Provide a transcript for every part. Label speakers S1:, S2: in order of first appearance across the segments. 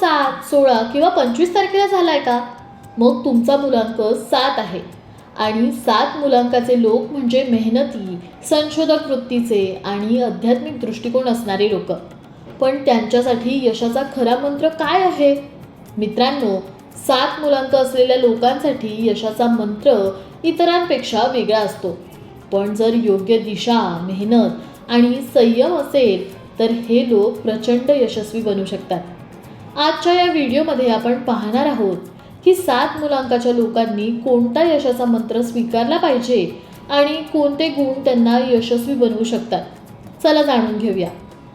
S1: सात सोळा किंवा पंचवीस तारखेला झाला आहे का? मग तुमचा मुलांक सात आहे. आणि सात मुलांकाचे लोक म्हणजे मेहनती संशोधक वृत्तीचे आणि आध्यात्मिक दृष्टिकोन असणारे लोक. पण त्यांच्यासाठी यशाचा खरा मंत्र काय आहे? मित्रांनो सात मुलांक असलेल्या लोकांसाठी यशाचा मंत्र इतरांपेक्षा वेगळा असतो. पण जर योग्य दिशा मेहनत आणि संयम असेल तर हे लोक प्रचंड यशस्वी बनू शकतात. आजच्या या व्हिडिओमध्ये आपण पाहणार आहोत की सात मुलांकाच्या लोकांनी कोणता यशाचा मंत्र स्वीकारला पाहिजे आणि कोणते गुण त्यांना यशस्वी बनवू शकतात. चला जाणून घेऊया.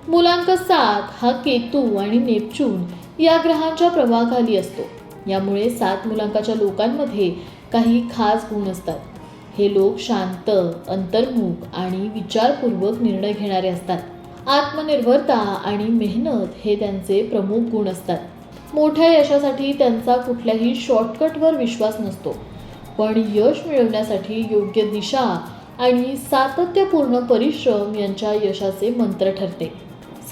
S1: मुलांक सात हा केतू आणि नेपच्यून या ग्रहांच्या प्रभावाखाली असतो. यामुळे सात मुलांकाच्या लोकांमध्ये काही खास गुण असतात. हे लोक शांत अंतर्मुख आणि विचारपूर्वक निर्णय घेणारे असतात. आत्मनिर्भरता आणि मेहनत हे त्यांचे प्रमुख गुण असतात. मोठ्या यशासाठी त्यांचा कुठल्याही शॉर्टकटवर विश्वास नसतो. पण यश मिळवण्यासाठी योग्य दिशा आणि सातत्यपूर्ण परिश्रम यांच्या यशाचे मंत्र ठरते.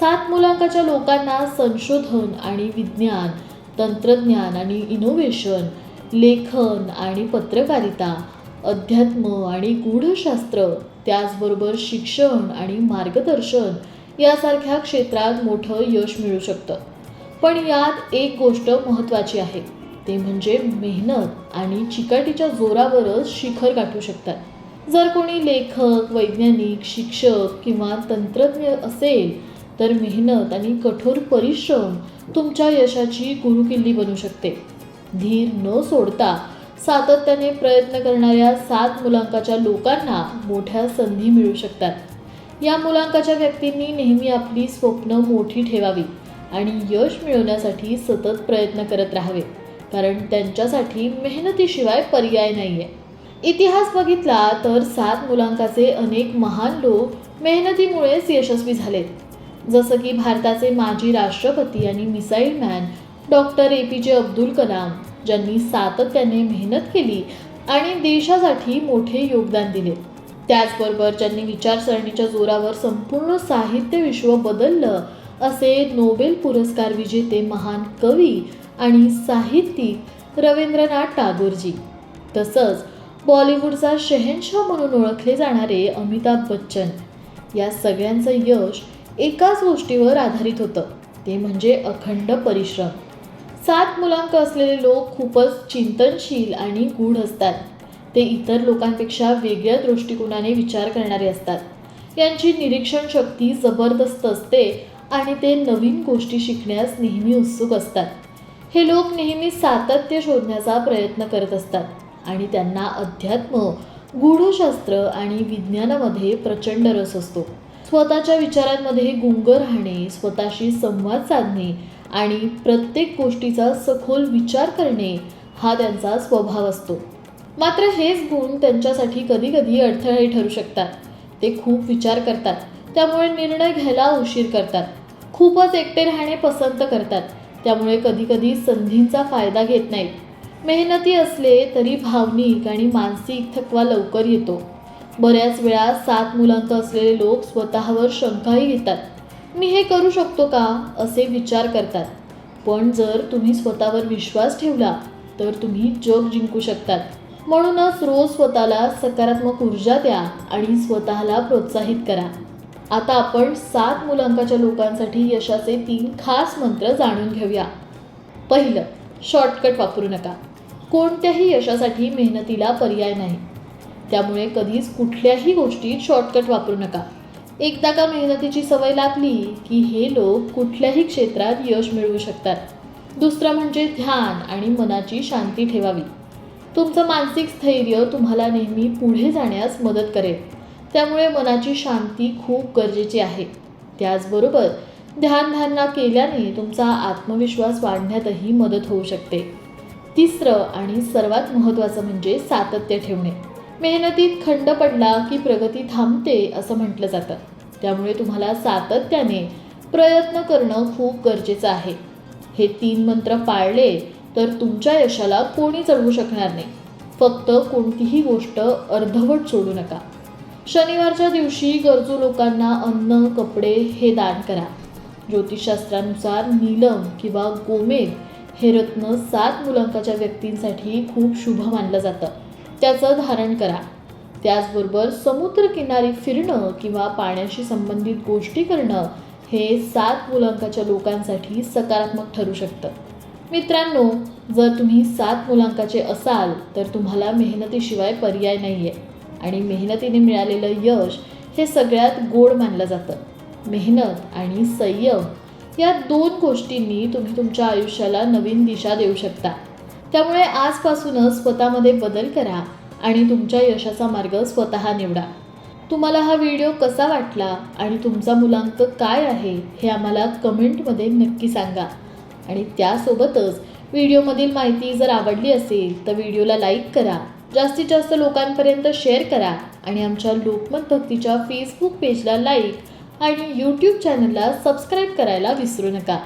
S1: सात मुलांकाच्या लोकांना संशोधन आणि विज्ञान तंत्रज्ञान आणि इनोव्हेशन लेखन आणि पत्रकारिता अध्यात्म आणि गूढशास्त्र त्याचबरोबर शिक्षण आणि मार्गदर्शन यासारख्या क्षेत्रात मोठं यश मिळू शकतं. पण यात एक गोष्ट महत्त्वाची आहे. ते म्हणजे मेहनत आणि चिकाटीच्या जोरावरच शिखर गाठू शकतात. जर कोणी लेखक वैज्ञानिक शिक्षक किंवा तंत्रज्ञ असेल तर मेहनत आणि कठोर परिश्रम तुमच्या यशाची गुरुकिल्ली बनू शकते. धीर न सोडता सातत्याने प्रयत्न करणाऱ्या सात मुलांकाच्या लोकांना मोठ्या संधी मिळू शकतात. या मुलांकाच्या व्यक्तींनी नेहमी आपली स्वप्न मोठी ठेवावी आणि यश मिळवण्यासाठी सतत प्रयत्न करत राहावे. कारण त्यांच्यासाठी मेहनतीशिवाय पर्याय नाही आहे इतिहास बघितला तर सात मुलांकाचे अनेक महान लोक मेहनतीमुळेच यशस्वी झालेत. जसं की भारताचे माजी राष्ट्रपती आणि missile man doctor A. P. J. Abdul Kalam ज्यांनी सातत्याने मेहनत केली आणि देशासाठी मोठे योगदान दिले. त्याचबरोबर ज्यांनी विचारसरणीच्या जोरावर संपूर्ण साहित्य विश्व बदललं असे नोबेल पुरस्कार विजेते महान कवी आणि साहित्यिक रवींद्रनाथ टागोरजी. तसंच बॉलिवूडचा शहेनशाह म्हणून ओळखले जाणारे अमिताभ बच्चन. या सगळ्यांचं यश एकाच गोष्टीवर आधारित होतं ते म्हणजे अखंड परिश्रम. सात मुलांक असलेले लोक खूपच चिंतनशील आणि गूढ असतात. ते इतर लोकांपेक्षा वेगळ्या दृष्टिकोनाने विचार करणारे असतात. यांची निरीक्षण शक्ती जबरदस्त असते आणि ते नवीन गोष्टी शिकण्यास नेहमी उत्सुक असतात. हे लोक नेहमी सातत्य शोधण्याचा प्रयत्न करत असतात आणि त्यांना अध्यात्म गूढशास्त्र आणि विज्ञानामध्ये प्रचंड रस असतो. स्वतःच्या विचारांमध्ये गुंग राहणे स्वतःशी संवाद साधणे आणि प्रत्येक गोष्टीचा सखोल विचार करणे हा त्यांचा स्वभाव असतो. मात्र हेच गुण त्यांच्यासाठी कधीकधी अडथळे ठरू शकतात. ते खूप विचार करतात. त्यामुळे निर्णय घ्यायला उशीर करतात. खूपच एकटे राहणे पसंत करतात. त्यामुळे कधीकधी संधींचा फायदा घेत नाहीत. मेहनती असले तरी भावनिक आणि मानसिक थकवा लवकर येतो. बऱ्याच वेळा सात मुलांचं असलेले लोक स्वतःवर शंकाही घेतात. मी हे करू शकतो का? असे विचार करतात. पण जर तुम्ही स्वतःवर विश्वास ठेवला तर तुम्ही जग जिंकू शकतात. म्हणूनच रोज स्वतःला सकारात्मक ऊर्जा द्या आणि स्वतःला प्रोत्साहित करा. आता आपण सात मुलांकाच्या लोकांसाठी यशाचे तीन खास मंत्र जाणून घेऊया. पहिलं शॉर्टकट वापरू नका. कोणत्याही यशासाठी मेहनतीला पर्याय नाही. त्यामुळे कधीच कुठल्याही गोष्टीत शॉर्टकट वापरू नका. एकदा का मेहनतीची सवय लागली की हे लोक कुठल्याही क्षेत्रात यश मिळवू शकतात. दुसरं म्हणजे ध्यान आणि मनाची शांती ठेवावी. तुमचं मानसिक स्थैर्य तुम्हाला नेहमी पुढे जाण्यास मदत करेल. त्यामुळे मनाची शांती खूप गरजेची आहे. त्याचबरोबर ध्यानधारणा केल्याने तुमचा आत्मविश्वास वाढण्यातही मदत होऊ शकते. तिसरं आणि सर्वात महत्त्वाचं म्हणजे सातत्य ठेवणे. मेहनतीत खंड पडला की प्रगती थांबते असं म्हटलं जातं. त्यामुळे तुम्हाला सातत्याने प्रयत्न करणं खूप गरजेचं आहे. हे तीन मंत्र पाळले तर तुमच्या यशाला कोणी चढवू शकणार नाही. फक्त कोणतीही गोष्ट अर्धवट सोडू नका. शनिवारच्या दिवशी गरजू लोकांना अन्न कपडे हे दान करा. ज्योतिषशास्त्रानुसार नीलम किंवा गोमेद हे रत्न सात मुलांकाच्या व्यक्तींसाठी खूप शुभ मानलं जातं. त्याचं धारण करा. त्याचबरोबर समुद्रकिनारी फिरणं किंवा पाण्याशी संबंधित गोष्टी करणं हे सात मुलांकाच्या लोकांसाठी सकारात्मक ठरू शकतं. मित्रांनो जर तुम्ही सात मुलांकाचे असाल तर तुम्हाला मेहनतीशिवाय पर्याय नाही आहे आणि मेहनतीने मिळालेलं यश हे सगळ्यात गोड मानलं जातं. मेहनत आणि संयम या दोन गोष्टींनी तुम्ही तुमच्या आयुष्याला नवीन दिशा देऊ शकता. त्यामुळे आजपासूनच स्वतःमध्ये बदल करा आणि तुमच्या यशाचा मार्ग स्वतः निवडा. तुम्हाला हा व्हिडिओ कसा वाटला आणि तुमचा मुलांक काय आहे हे आम्हाला कमेंटमध्ये नक्की सांगा. आणि त्यासोबतच व्हिडिओमधील माहिती जर आवडली असेल तर व्हिडिओला लाईक करा जास्तीत जास्त लोकांपर्यंत शेअर करा आणि आमच्या लोकमत भक्तीच्या फेसबुक पेजला लाईक आणि यूट्यूब चॅनलला सबस्क्राईब करायला विसरू नका.